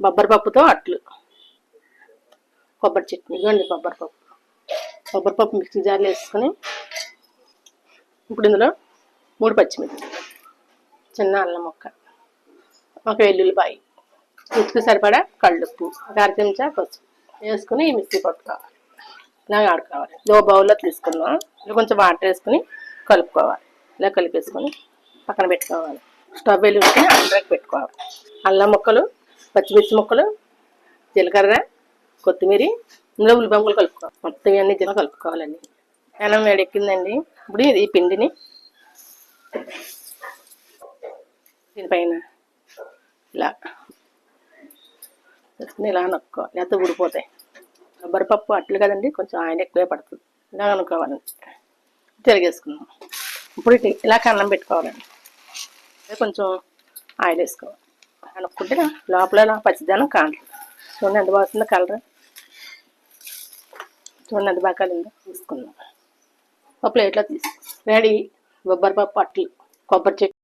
బొబ్బరి పప్పుతో అట్లు. కొబ్బరి చట్నీ. ఇదిగోండి బొబ్బరి పప్పు. కొబ్బరి పప్పు మిక్సీ జార్లో వేసుకొని ఇప్పుడు ఇందులో మూడు పచ్చిమిర్చి చిన్న అల్లం ముక్క ఒక వెల్లుల్లిపాయ. రుచికి సరిపడా కళ్ళుప్పు ఒక అర చెంచా పసుపు వేసుకుని ఈ మిక్సీ పట్టుకోవాలి. ఇలాగ ఆడుకోవాలి. ఇదో బౌల్లో తీసుకున్నాం ఇలా కొంచెం వాటర్ వేసుకుని కలుపుకోవాలి. ఇలా కలిపేసుకొని పక్కన పెట్టుకోవాలి. స్టవ్ ఉంటే అందరికి పెట్టుకోవాలి. అల్లం ముక్కలు పచ్చిమిర్చి ముక్కలు జీలకర్ర కొత్తిమీర ఇందులో ఉల్లిపాయ ముక్కలు కలుపుకోవాలి మొత్తం ఇవన్నీ జిల్లా కలుపుకోవాలండి. అన్నం వేడెక్కిందండి ఇప్పుడు ఇది ఈ పిండిని దీనిపైన ఇలా ఇలా నొక్కోవాలి. లేకపోతే ఊడిపోతాయి. కొబ్బరిపప్పు అట్లు కదండి కొంచెం ఆయిల్ ఎక్కువే పడుతుంది. ఇలా అనుకోవాలండి తిరిగేసుకుందాం ఇప్పుడు ఇలా కన్నం పెట్టుకోవాలండి. కొంచెం ఆయిల్ వేసుకోవాలి. అనుకుంటే లోపల ఇలా పచ్చిదనం కాదు. చూడండి ఎంత బాగుందో కలర్. చూడండి ఎంత బాగా కలిందో తీసుకుందాం. ఒక ప్లేట్లో తీసుకు. రెడీ. బొబ్బరి పప్పు అట్లు కొబ్బరి చెట్టు.